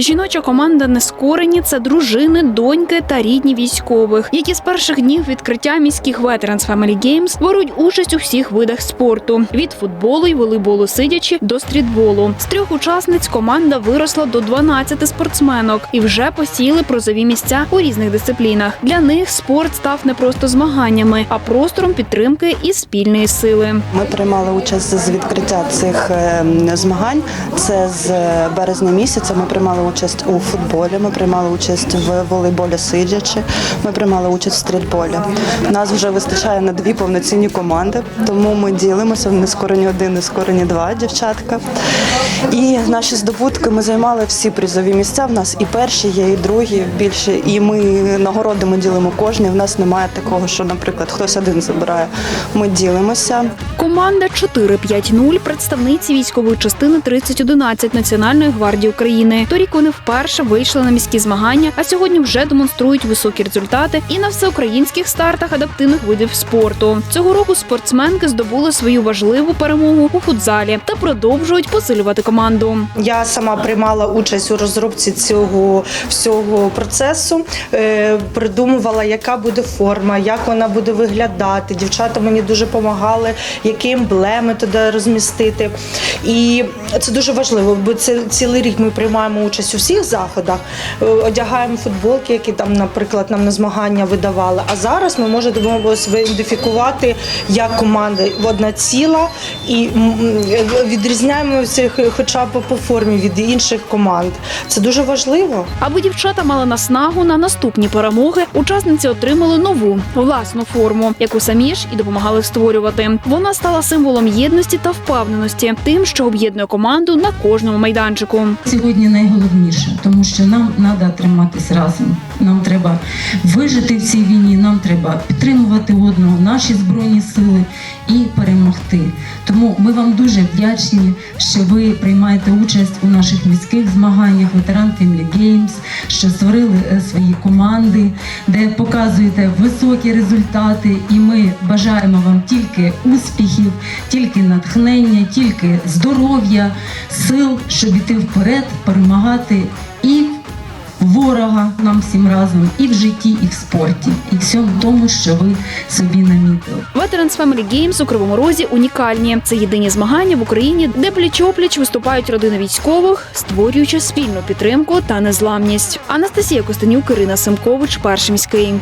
Жіноча команда Нескорені це дружини, доньки та рідні військових, які з перших днів відкриття міських Veterans Family Games беруть участь у всіх видах спорту від футболу й волейболу сидячи до стрітболу. З трьох учасниць команда виросла до 12 спортсменок і вже посіли призові місця у різних дисциплінах. Для них спорт став не просто змаганнями, а простором підтримки і спільної сили. Ми приймали участь з відкриття цих е, змагань. Це з березня місяця. Ми приймали участь у футболі. Ми приймали участь в волейболі сидячи. Ми приймали участь в стрітболі. Нас вже вистачає на дві повноцінні команди, тому ми ділимося в нескорені один, нескорені два дівчатка. І наші здобутки ми займали всі призові місця. В нас і перші є, і другі більше. І ми нагороди ми ділимо кожні. В нас немає такого, що, наприклад, хтось один забирає. Ми ділимося. Команда 4-5-0 представниці військової частини 3011 Національної гвардії України. Торік вони вперше вийшли на міські змагання, а сьогодні вже демонструють високі результати і на всеукраїнських стартах адаптивних видів спорту. Цього року спортсменки здобули свою важливу перемогу у футзалі та продовжують посилювати команду. Я сама приймала участь у розробці цього всього процесу, е, придумувала, яка буде форма, як вона буде виглядати. Дівчата мені дуже допомагали, які емблеми туди розмістити. І це дуже важливо, бо це цілий рік ми приймаємо участь у всіх заходах, е, одягаємо футболки, які там, наприклад, нам на змагання видавали. А зараз ми можемо себе ідентифікувати як команда одна ціла і м, відрізняємося хоча б по формі від інших команд. Це дуже важливо. Аби дівчата мали наснагу на наступні перемоги, учасниці отримали нову власну форму, яку самі ж і допомагали створювати. Вона стала символом єдності та впевненості, тим, що об'єднує команду на кожному майданчику. Сьогодні найголовніше, тому що нам треба триматись разом. Нам треба вижити в цій війні. Нам треба підтримувати одного, наші збройні сили і перемогти. Тому ми вам дуже вдячні, що ви приймаєте участь у наших міських змаганнях ветеран Family Games, що створили е, свої команди, де показуєте високі результати. І ми бажаємо вам тільки успіхів, тільки натхнення, тільки здоров'я, сил, щоб іти вперед, перемагати ворога нам всім разом, і в житті, і в спорті, і всьому тому, що ви собі намітили. Veterans Family Games у Кривому Розі унікальні. Це єдині змагання в Україні, де пліч-опліч виступають родини військових, створюючи спільну підтримку та незламність. Анастасія Костенюк, Ірина Семкович, перший міський.